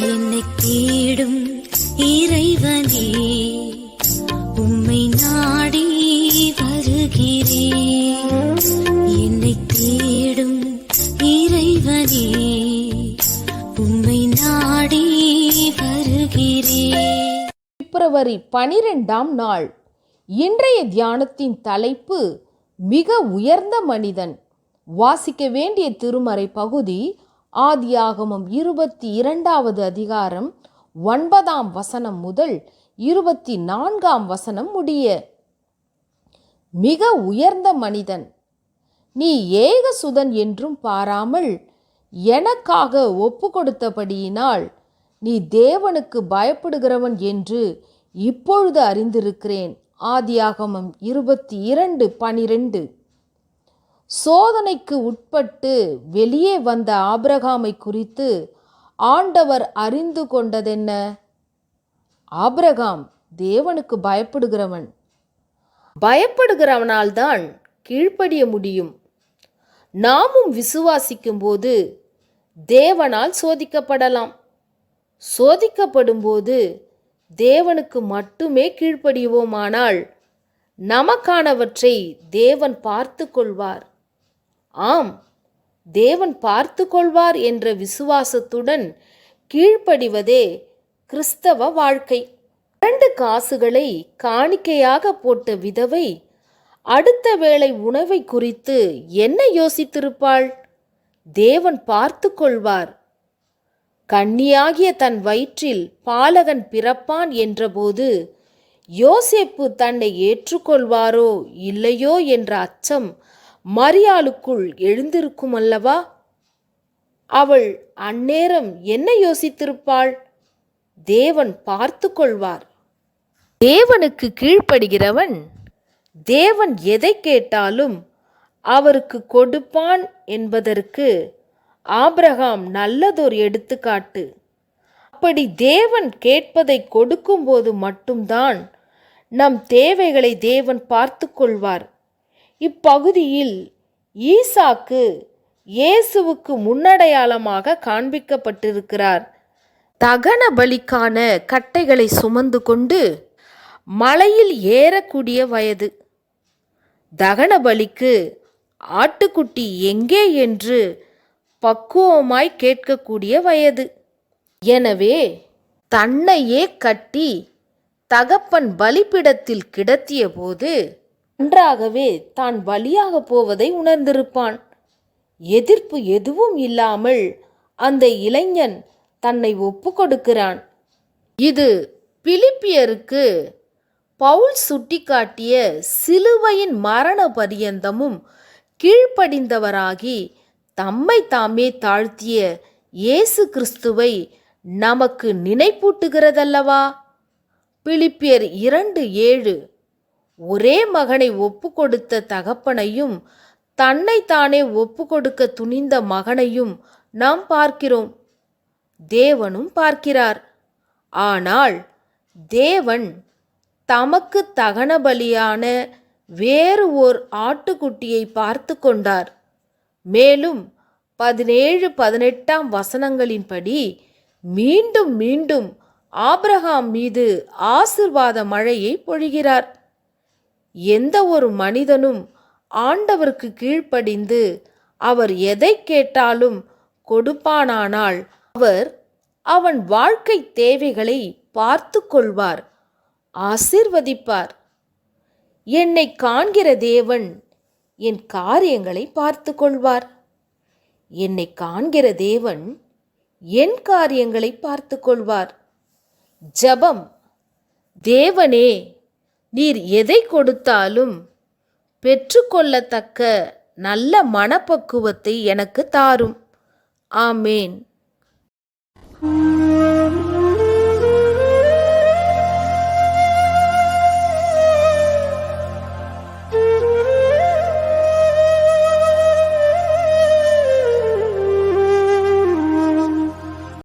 என்னை தேடும் இறைவனே உம்மை நாடி வருகிறேன் என்னை தேடும் இறைவனே உம்மை நாடி வருகிறேன் பிப்ரவரி பனிரெண்டாம் நாள். இன்றைய தியானத்தின் தலைப்பு மிக உயர்ந்த மனிதன். வாசிக்க வேண்டிய திருமறை பகுதி ஆதியாகமம் இருபத்தி இரண்டாவது அதிகாரம் ஒன்பதாம் வசனம் முதல் இருபத்தி நான்காம் வசனம் முடிய மிக உயர்ந்த மனிதன் நீ ஏகசுதன் என்றும் பாராமல் எனக்காக ஒப்பு கொடுத்தபடியினால் நீ தேவனுக்கு பயப்படுகிறவன் என்று இப்பொழுது அறிந்திருக்கிறேன். ஆதியாகமம் இருபத்தி இரண்டு பனிரெண்டு. சோதனைக்கு உட்பட்டு வெளியே வந்த ஆபிரகாமை குறித்து ஆண்டவர் அறிந்து கொண்டதென்ன? ஆபிரகாம் தேவனுக்கு பயப்படுகிறவன். பயப்படுகிறவனால்தான் கீழ்ப்படிய முடியும். நாமும் விசுவாசிக்கும்போது தேவனால் சோதிக்கப்படலாம். சோதிக்கப்படும்போது தேவனுக்கு மட்டுமே கீழ்ப்படிவோமானால் நமக்கானவற்றை தேவன் பார்த்து கொள்வார். ஆம் தேவன் பார்த்து கொள்வார் என்ற விசுவாசத்துடன் கீழ்ப்படிவதே கிறிஸ்தவ வாழ்க்கை. இரண்டு காசுகளை காணிக்கையாக போட்ட விதவை அடுத்த வேளை உணவை குறித்து என்ன யோசித்திருப்பாள்? தேவன் பார்த்து கொள்வார் கன்னியாகிய தன் வயிற்றில் பாலகன் பிறப்பான் என்றபோது யோசேப்பு தன்னை ஏற்றுக்கொள்வாரோ இல்லையோ என்ற அச்சம் மரியாளுக்குள் எழுந்திருக்கும் அல்லவா அவள் அந்நேரம் என்ன யோசித்திருப்பாள்? தேவன் பார்த்து கொள்வார். தேவனுக்கு கீழ்ப்படுகிறவன்? தேவன் எதை கேட்டாலும் அவருக்கு கொடுப்பான் என்பதற்கு ஆபிரகாம் நல்லதொரு எடுத்துக்காட்டு. அப்படி தேவன் கேட்பதை கொடுக்கும்போது மட்டும்தான் நம் தேவைகளை தேவன் பார்த்து கொள்வார். இப்பகுதியில் ஈசாக்கு இயேசுவுக்கு முன்னடையாளமாக காண்பிக்கப்பட்டிருக்கிறார். தகன பலிக்கான கட்டைகளை சுமந்து கொண்டு மலையில் ஏறக்கூடிய வயது. தகன பலிக்கு ஆட்டுக்குட்டி எங்கே என்று பக்குவமாய் கேட்கக்கூடிய வயது. எனவே தன்னையே கட்டி தகப்பன் பலிப்பிடத்தில் கிடத்திய போது நன்றாகவே தான் பலியாக போவதை உணர்ந்திருப்பான். எதிர்ப்பு எதுவும் இல்லாமல் அந்த இளைஞன் தன்னை ஒப்பு கொடுக்கிறான். இது பிலிப்பியருக்கு பவுல் சுட்டிக்காட்டிய சிலுவையின் மரண பரியந்தமும் கீழ்ப்படிந்தவராகி தம்மை தாமே தாழ்த்திய இயேசு கிறிஸ்துவை நமக்கு நினைப்பூட்டுகிறதல்லவா? பிலிப்பியர் இரண்டு ஏழு ஒரே மகனை ஒப்பு கொடுத்த தகப்பனையும் தன்னை தானே ஒப்பு கொடுக்க துணிந்த மகனையும் நாம் பார்க்கிறோம். தேவனும் பார்க்கிறார். ஆனால் தேவன் தமக்கு தகன பலியான வேறு ஓர் ஆட்டுக்குட்டியை பார்த்து கொண்டார். மேலும் பதினேழு பதினெட்டாம் வசனங்களின்படி மீண்டும் மீண்டும் ஆப்ரஹாம் மீது ஆசிர்வாத மழையை பொழிகிறார். எந்த ஒரு மனிதனும் ஆண்டவருக்கு கீழ்ப்படிந்து அவர் எதை கேட்டாலும் கொடுப்பானானால் அவர் அவன் வாழ்க்கை தேவைகளை பார்த்து கொள்வார் ஆசிர்வதிப்பார். என்னை காண்கிற தேவன் என் காரியங்களை பார்த்து கொள்வார் என்னை காண்கிற தேவன் என் காரியங்களை பார்த்து கொள்வார் ஜபம் தேவனே நீர் எதை கொடுத்தாலும் பெற்றுக்கொள்ளத்தக்க நல்ல மனப்பக்குவத்தை எனக்கு தாரும். ஆமேன்.